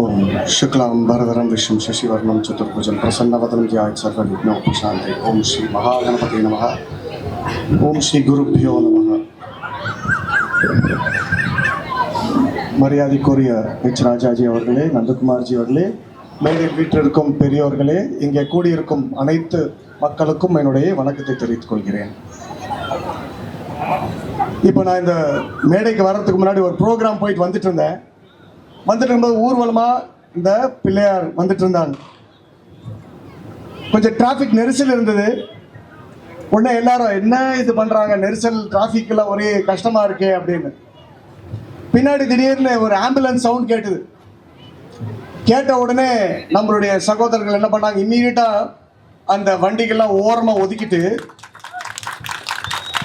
ஓம் சுக்லாம் பரதரம் Vishnu சசிவர்ணம் சதுர்புஜம் பிரசன்னவதனம் Zayed சர்வ விக்னோ பிரசாந்தி ஓம் ஸ்ரீ மகாகணபதி நம ஓம் ஸ்ரீ குருபியோ நம மரியாதைக்குரிய ஹெச் ராஜாஜி அவர்களே நந்தகுமார்ஜி அவர்களே மேடை வீட்டிற்கும் பெரியோர்களே இங்கே கூடியிருக்கும் அனைத்து மக்களுக்கும் என்னுடைய வணக்கத்தை தெரிவித்துக் கொள்கிறேன். இப்போ நான் இந்த மேடைக்கு வர்றதுக்கு முன்னாடி ஒரு ப்ரோக்ராம் போயிட்டு வந்துட்டு இருந்தேன் வந்துட்டு இருக்கும்போது ஊர்வலமாக இந்த பிள்ளையார் வந்துட்டு இருந்தாங்க கொஞ்சம் டிராஃபிக் நெரிசல் இருந்தது. உடனே எல்லாரும் என்ன இது பண்ணுறாங்க நெரிசல் டிராஃபிக்கில் ஒரே கஷ்டமாக இருக்கே அப்படின்னு. பின்னாடி திடீர்னு ஒரு ஆம்புலன்ஸ் சவுண்ட் கேட்டுது. கேட்ட உடனே நம்மளுடைய சகோதரர்கள் என்ன பண்ணாங்க? இம்மீடியட்டாக அந்த வண்டிகள்லாம் ஓரமாக ஒதுக்கிட்டு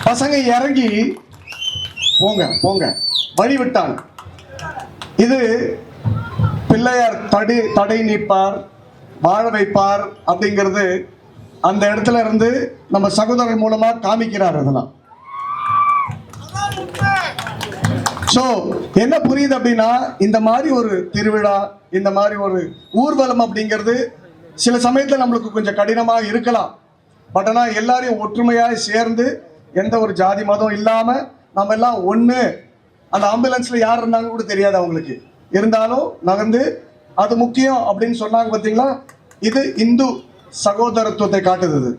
பசங்க இறங்கி போங்க போங்க. வழி விட்டாங்க இது பிள்ளையார் தடை தடை நீப்பார் வாழ வைப்பார் அப்படிங்கிறது அந்த இடத்துல இருந்து நம்ம சகோதரர் மூலமா காமிக்கிறார் அதெல்லாம் ஸோ என்ன புரியுது அப்படின்னா இந்த மாதிரி ஒரு திருவிழா இந்த மாதிரி ஒரு ஊர்வலம் அப்படிங்கிறது சில சமயத்தில் நம்மளுக்கு கொஞ்சம் கடினமாக இருக்கலாம். பட் ஆனால் எல்லாரையும் ஒற்றுமையாக சேர்ந்து எந்த ஒரு ஜாதி மதம் இல்லாமல் நம்ம எல்லாம் ஒன்று அந்த ஆம்புலன்ஸில் யார் இருந்தாங்க கூட தெரியாது அவங்களுக்கு. இருந்தாலும் நகர்ந்து அது முக்கியம் அப்படின்னு சொன்னாங்க பார்த்தீங்களா? இது இந்து சகோதரத்துவத்தை காட்டுது.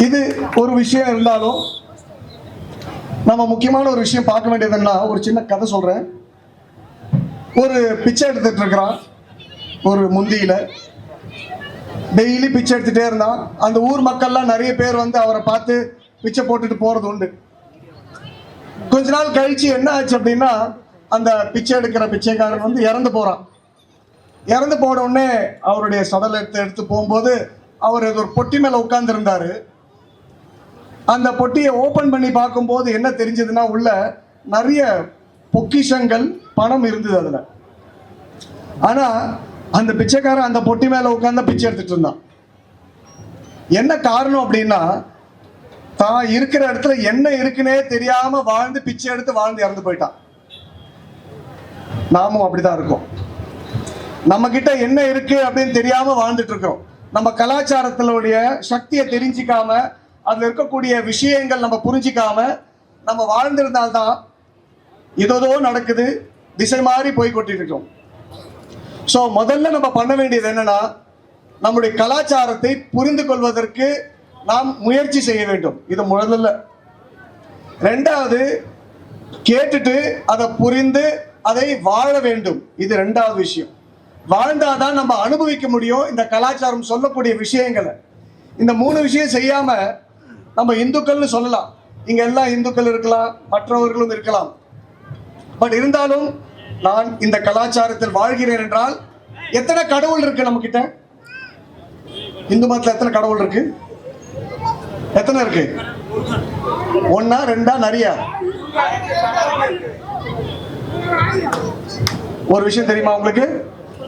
இது. ஒரு விஷயம் இருந்தாலும் நம்ம முக்கியமான ஒரு விஷயம் பார்க்க வேண்டியதுன்னா ஒரு சின்ன கதை சொல்றேன். ஒரு பிச்சை எடுத்துட்டு இருக்கிறான். ஒரு முந்தியில. டெய்லி பிச்சை எடுத்துட்டே இருந்தான். அந்த ஊர் மக்கள்லாம் நிறைய பேர் வந்து அவரை பார்த்து பிச்சை போட்டுட்டு போறது உண்டு. கொஞ்ச நாள் கழிச்சு என்ன ஆச்சு அப்படின்னா அந்த பிச்சை எடுக்கிற பிச்சைக்காரன் வந்து இறந்து போறான். இறந்து போன உடனே அவருடைய சடலை எடுத்து எடுத்து போகும்போது அவர் ஏதோ ஒரு பொட்டி மேல உட்கார்ந்து இருந்தாரு அந்த பொட்டியை ஓபன் பண்ணி பார்க்கும்போது என்ன தெரிஞ்சதுன்னா உள்ள நிறைய பொக்கிஷங்கள் பணம் இருந்தது அதுல. ஆனா அந்த பிச்சைக்காரன் அந்த பொட்டி மேல உட்கார்ந்து பிச்சை எடுத்துட்டு இருந்தான். என்ன காரணம் அப்படின்னா தான் இருக்கிற இடத்துல என்ன இருக்குன்னே தெரியாம வாழ்ந்து பிச்சை எடுத்து வாழ்ந்து இறந்து போயிட்டான். நாமும் அப்படிதான் இருக்கோம். நம்ம கிட்ட என்ன இருக்கு அப்படின்னு தெரியாம வாழ்ந்துட்டு இருக்கோம் நம்ம கலாச்சாரத்தினுடைய சக்தியை தெரிஞ்சிக்காம அதுல இருக்கக்கூடிய விஷயங்கள் நம்ம புரிஞ்சிக்காம நம்ம வாழ்ந்திருந்தால்தான் இதோ நடக்குது திசை மாறி போய் கொட்டிருக்கோம் ஸோ முதல்ல நம்ம பண்ண வேண்டியது என்னன்னா நம்முடைய கலாச்சாரத்தை புரிந்து கொள்வதற்கு நாம் முயற்சி செய்ய வேண்டும். இது முதல்ல ரெண்டாவது கேட்டுட்டு அதை புரிந்து அதை வாழ வேண்டும். இது ரெண்டாவது விஷயம். வாழ்ந்தாதான் நம்ம அனுபவிக்க முடியும். இந்த கலாச்சாரம் சொல்லக்கூடிய விஷயங்களை. இந்த மூணு விஷயம் செய்யாம நம்ம இந்துக்கள்னு சொல்லலாம். இங்க எல்லாம் இந்துக்கள் இருக்கலாம் மற்றவர்களும் இருக்கலாம். பட் இருந்தாலும் நான் இந்த கலாச்சாரத்தில் வாழ்கிறேன் என்றால் எத்தனை கடவுள் இருக்கு நம்ம கிட்ட இந்து மதத்தில் எத்தனை கடவுள் இருக்கு? எத்தனை இருக்கு? ஒன்னா ரெண்டா நிறையா ஒரு விஷயம் தெரியுமா உங்களுக்கு?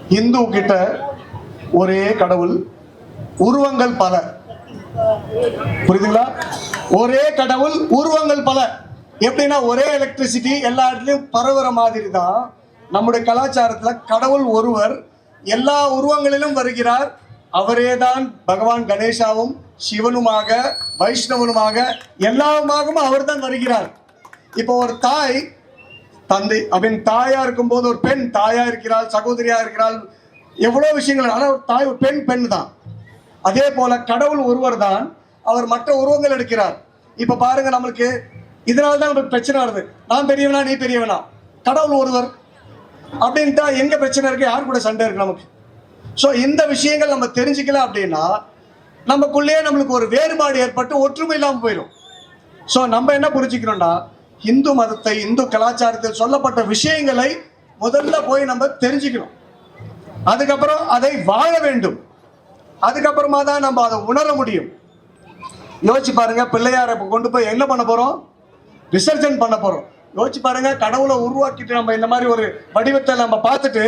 இந்து கிட்ட ஒரே கடவுள் உருவங்கள் பல. புரியுதுங்களா? ஒரே கடவுள் உருவங்கள் பல. எப்படின்னா ஒரே எலக்ட்ரிசிட்டி எல்லா இடத்துலயும் பரவுற மாதிரி தான் நம்முடைய கலாச்சாரத்துல கடவுள் ஒருவர் எல்லா உருவங்களிலும் வருகிறார். அவரே தான் பகவான் கணேசாவும் சிவனுமாக வைஷ்ணவனுமாக எல்லாமாகவும் அவர் தான் வருகிறார். இப்போ ஒரு தாய் தந்தை அவன் தாயா இருக்கும்போது ஒரு பெண் தாயா இருக்கிறாள் சகோதரியா இருக்கிறாள் எவ்வளோ விஷயங்கள் ஆனால் ஒரு தாய் ஒரு பெண் பெண் தான் அதே போல கடவுள் ஒருவர் தான் அவர் மற்ற உருவங்கள் எடுக்கிறார். இப்ப பாருங்க நம்மளுக்கு இதனால தான் நமக்கு பிரச்சனை வருது. நான் பெரியவனா நீ பெரியவனா? கடவுள் ஒருவர். அப்படின்ட்டா எங்க பிரச்சனை இருக்கு? யார் கூட சண்டை இருக்கு நமக்கு? ஸோ இந்த விஷயங்கள் நம்ம தெரிஞ்சுக்கல அப்படின்னா நமக்குள்ளேயே நம்மளுக்கு ஒரு வேறுபாடு ஏற்பட்டு ஒற்றுமை இல்லாமல் போயிடும் ஸோ நம்ம என்ன புரிஞ்சுக்கிறோம்னா இந்து மதத்தை இந்து கலாச்சாரத்தில் சொல்லப்பட்ட விஷயங்களை முதல்ல போய் நம்ம தெரிஞ்சுக்கணும். அதுக்கப்புறம் அதை வாழ வேண்டும். அதுக்கப்புறமா தான் நம்ம அதை உணர முடியும். யோசிச்சு பாருங்க பிள்ளையார கொண்டு போய் என்ன பண்ண போறோம்? விசர்ஜன் பண்ண போறோம். யோசிச்சு பாருங்க கடவுளை உருவாக்கிட்டு நம்ம இந்த மாதிரி ஒரு வடிவத்தை நம்ம பார்த்துட்டு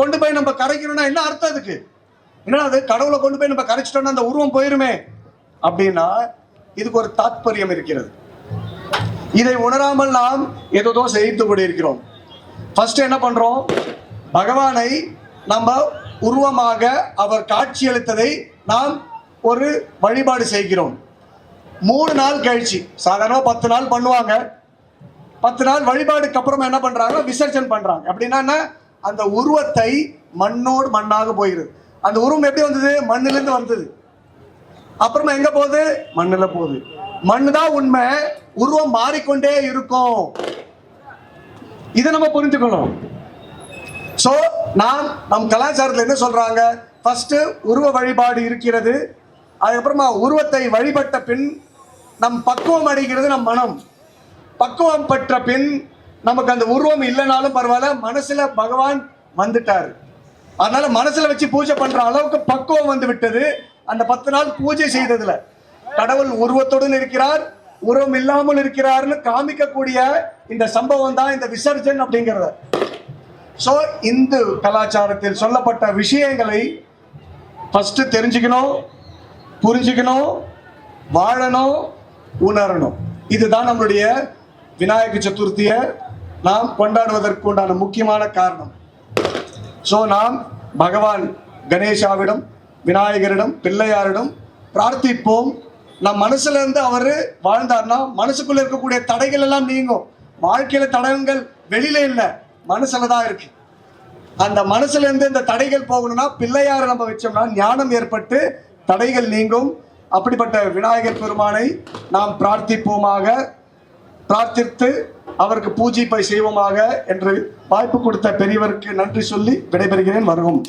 கொண்டு போய் நம்ம கரைக்கணும்னா என்ன அர்த்தம் அதுக்கு? என்னது கடவுளை கொண்டு போய் நம்ம கரைச்சிட்டோம்னா அந்த உருவம் போயிருமே. அப்படின்னா இதுக்கு ஒரு தாத்பரியம் இருக்கிறது. இதை உணராமல் நாம் ஏதோ செய்து கொண்டிருக்கிறோம். ஃபர்ஸ்ட் என்ன பண்றோம்? பகவானை நம்ம உருவமாக அவர் காட்சியளித்ததை நாம் ஒரு வழிபாடு செய்கிறோம். மூணு நாள் கழிச்சு சாதாரணமாக பத்து நாள் பண்ணுவாங்க. பத்து நாள் வழிபாடுக்கு அப்புறமா என்ன பண்றாங்க? விசர்ஜன் பண்றாங்க. அப்படின்னா என்ன? அந்த உருவத்தை மண்ணோடு மண்ணாக போகிறது. அந்த உருவம் எப்படி வந்தது? மண்ணிலேருந்து வந்தது. அப்புறமா எங்க போகுது? மண்ணுல போகுது. மண்ணு தான் உண்மை. உருவம் மாறிக்கொண்டே இருக்கும். இதை நம்ம புரிஞ்சுக்கணும். சோ நாம் நம் கலாச்சாரத்தில் என்ன சொல்றாங்க? ஃபர்ஸ்ட் உருவ வழிபாடு இருக்கிறது. அதுக்கப்புறமா உருவத்தை வழிபட்ட பின் நம் பக்குவம் அடைகிறது நம் மனம். பக்குவம் பெற்ற பின் நமக்கு அந்த உருவம் இல்லைனாலும் பரவாயில்ல. மனசுல பகவான் வந்துட்டார். அதனால மனசுல வச்சு பூஜை பண்ற அளவுக்கு பக்குவம் வந்து விட்டது. அந்த பத்து நாள் பூஜை செய்ததுல. கடவுள் உருவத்துடன் இருக்கிறார் உருவம் இல்லாமல் இருக்கிறார்னு காமிக்கக்கூடிய இந்த சம்பவம் தான் இந்த விசர்ஜன் அப்படிங்கிறத. ஸோ இந்து கலாச்சாரத்தில் சொல்லப்பட்ட விஷயங்களை ஃபஸ்ட்டு தெரிஞ்சுக்கணும் புரிஞ்சுக்கணும் வாழணும் உணரணும். இதுதான் நம்மளுடைய விநாயக சதுர்த்தியை நாம் கொண்டாடுவதற்கு உண்டான முக்கியமான காரணம். ஸோ நாம் பகவான் கணேஷாவிடம் விநாயகரிடம் பிள்ளையாரிடம் பிரார்த்திப்போம். நம் மனசுல இருந்து அவர் வாழ்ந்தார்னா மனசுக்குள்ள இருக்கக்கூடிய தடைகள் எல்லாம் நீங்கும். வாழ்க்கையில தடங்கள் வெளியில இல்லை மனசுல தான் இருக்கு. அந்த மனசுல இருந்து இந்த தடைகள் போகணும்னா பிள்ளையாரை நம்ம வச்சோம்னா ஞானம் ஏற்பட்டு தடைகள் நீங்கும். அப்படிப்பட்ட விநாயகர் பெருமானை நாம் பிரார்த்திப்போமாக. பிரார்த்தித்து அவருக்கு பூஜிப்பை செய்வோமாக என்று வாய்ப்பு கொடுத்த பெரியவருக்கு நன்றி சொல்லி விடைபெறுகிறேன். வருகும்